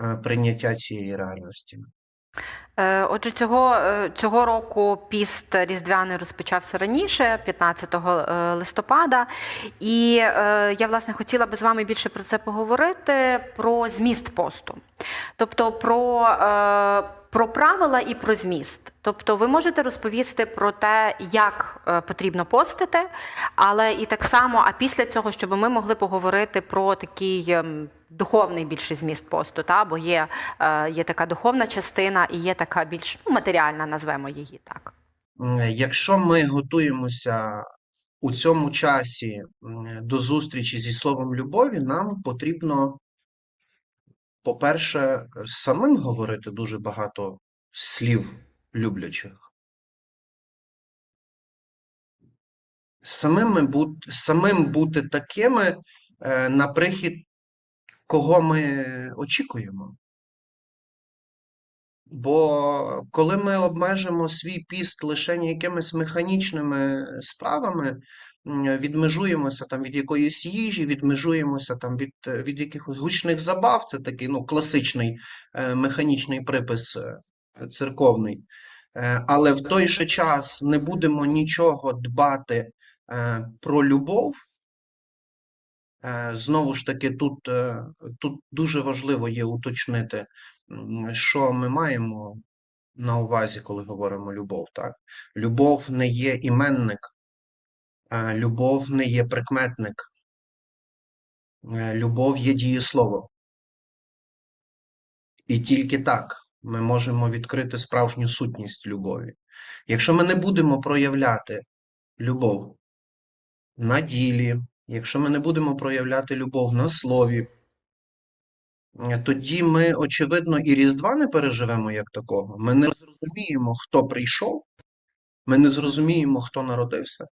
е, прийняття цієї реальності. Е, Отже, цього, е, цього року піст різдвяний розпочався раніше, 15 е, листопада. І я власне хотіла би з вами більше про це поговорити: про зміст посту, тобто про, е, про правила і про зміст. Тобто, ви можете розповісти про те, як е, потрібно постити, але і так само, а після цього, щоб ми могли поговорити про такий. ем, Духовний більше зміст посту, та бо є, е, є така духовна частина і є така більш ну, матеріальна, назвемо її так. Якщо ми готуємося у цьому часі до зустрічі зі словом любові, нам потрібно, по-перше, самим говорити дуже багато слів люблячих. Самими бути, самим бути такими, е, на прихід, кого ми очікуємо. Бо коли ми обмежимо свій піст лише якимись механічними справами, відмежуємося там від якоїсь їжі, відмежуємося там від, е, від якихось гучних забав, це такий ну, класичний е, механічний припис е, церковний. Але в той же час не будемо нічого дбати про любов. Знову ж таки, тут, тут дуже важливо є уточнити, що ми маємо на увазі, коли говоримо любов. Так? Любов не є іменник, любов не є прикметник, е, любов є дієслово. І тільки так ми можемо відкрити справжню сутність любові. Якщо ми не будемо проявляти любов на ділі, якщо ми не будемо проявляти любов на слові, е, тоді ми, очевидно, і Різдва не переживемо як такого. Ми не зрозуміємо, хто прийшов, ми не зрозуміємо, хто народився.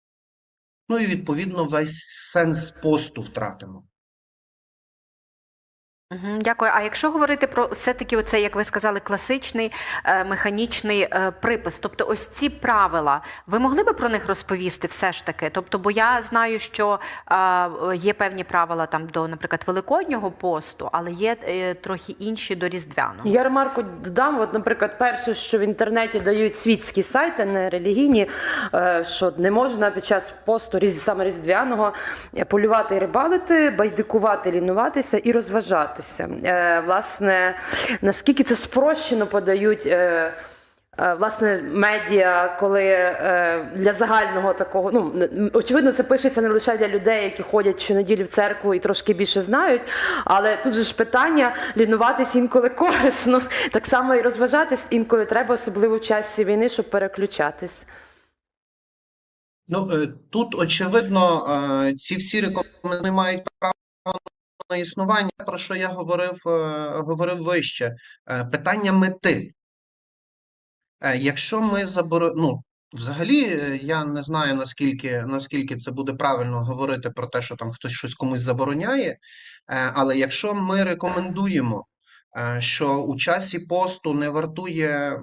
Ну і відповідно весь сенс посту втратимо. Дякую. А якщо говорити про все-таки оце, як ви сказали, класичний е, механічний е, припис, тобто ось ці правила, ви могли би про них розповісти все ж таки? Тобто, бо я знаю, що е, є певні правила там до, наприклад, Великоднього посту, але є е, трохи інші до Різдвяного. Я ремарку додам, от, наприклад, перше, що в інтернеті дають світські сайти, не релігійні, е, що не можна під час посту саме різдвяного е, полювати і рибалити, байдикувати, лінуватися і розважатися. Е, Власне, наскільки це спрощено подають. е, е, Власне, медіа, коли для загального такого, ну очевидно, це пишеться не лише для людей, які ходять щонеділі в церкву і трошки більше знають. Але тут же ж питання лінуватись інколи корисно, так само і розважатись інколи треба, особливо в часі війни, щоб переключатись. Ну, тут, очевидно, ці всі рекомендації мають право існування, про що я говорив, е, говорив вище. Е, Питання мети. Е, Якщо ми заборо... ну, взагалі, я не знаю, наскільки, наскільки це буде правильно говорити про те, що там хтось щось комусь забороняє, але якщо ми рекомендуємо, що у часі посту не вартує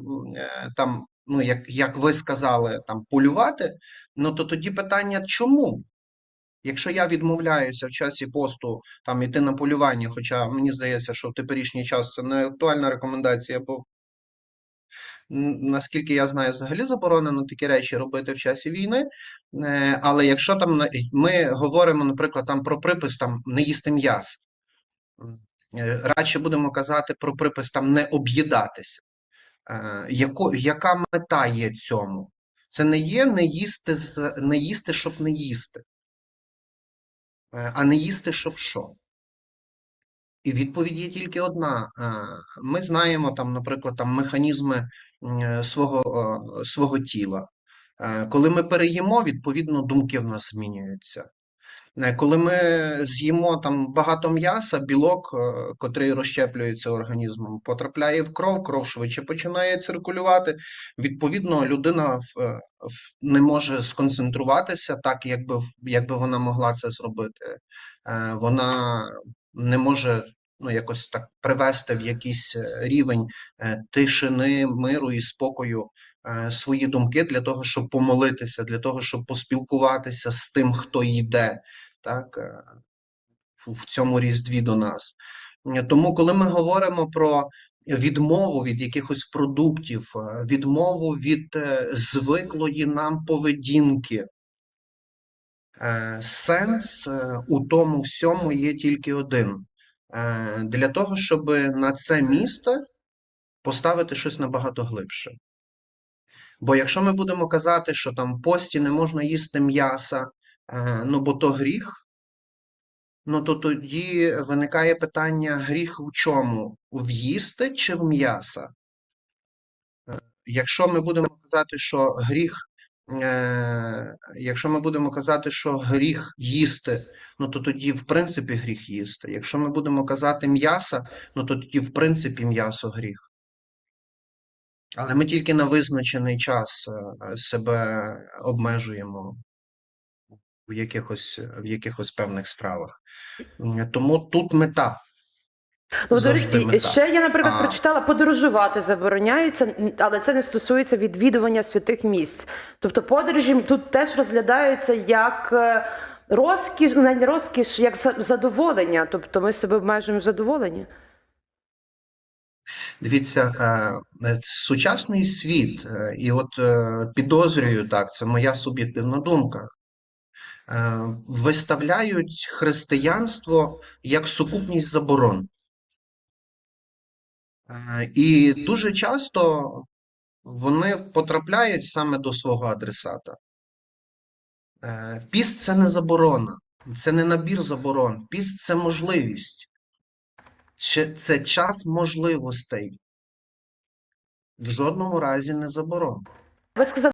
там, ну, як, як ви сказали, там полювати, ну то тоді питання чому? Якщо я відмовляюся в часі посту там іти на полювання, хоча мені здається, що в теперішній час це не актуальна рекомендація, бо наскільки я знаю, взагалі заборонено такі речі робити в часі війни. Е, Але якщо там ми говоримо, наприклад, там про припис там не їсти м'ясо, е, радше будемо казати про припис там не об'їдатися. Е, яко, яка мета є цьому? Це не є не їсти, не їсти, щоб не їсти, а не їсти, щоб що. І відповідь є тільки одна. Е, Ми знаємо там, наприклад, там механізми е, свого, е, свого тіла. Е, Коли ми переїмо, відповідно, думки в нас змінюються. Е, Коли ми з'їмо там багато м'яса, білок, е, котрий розщеплюється організмом, потрапляє в кров, кров швидше починає циркулювати. Відповідно, людина е, не може сконцентруватися так, якби, якби вона могла це зробити. Вона не може ну, якось так привести в якийсь рівень тишини, миру і спокою свої думки для того, щоб помолитися, для того, щоб поспілкуватися з тим, хто йде так, е, в цьому різдві до нас. Е, Тому, коли ми говоримо про відмову від якихось продуктів, е, відмову від е, звиклої нам поведінки, е, сенс е, у тому всьому є тільки один. Е, Для того, щоб на це місце поставити щось набагато глибше. Бо якщо ми будемо казати, що там в пості не можна їсти м'яса, е, ну бо то гріх, ну то тоді виникає питання: гріх у чому? В їсти чи в м'яса? Е, Якщо ми будемо казати, що гріх, е, якщо ми будемо казати, що гріх їсти, ну то тоді в принципі гріх їсти. Якщо ми будемо казати м'яса, ну то тоді в принципі м'ясо гріх. Але ми тільки на визначений час е, себе обмежуємо в якихось, в якихось певних стравах. Тому тут мета. Ну, Завжди мета. ще я, наприклад, А. прочитала, подорожувати забороняється, але це не стосується відвідування святих місць. Тобто подорожі тут теж розглядаються як е, розкіш, ну, не розкіш, як задоволення. Тобто ми себе обмежуємо в задоволенні. Дивіться, е, е, сучасний світ, е, і от підозрюю так, це моя суб'єктивна думка. Виставляють християнство як сукупність заборон. І дуже часто вони потрапляють саме до свого адресата. Піст це не заборона, це не набір заборон. Піст це можливість. Це час можливостей. В жодному разі не сказали.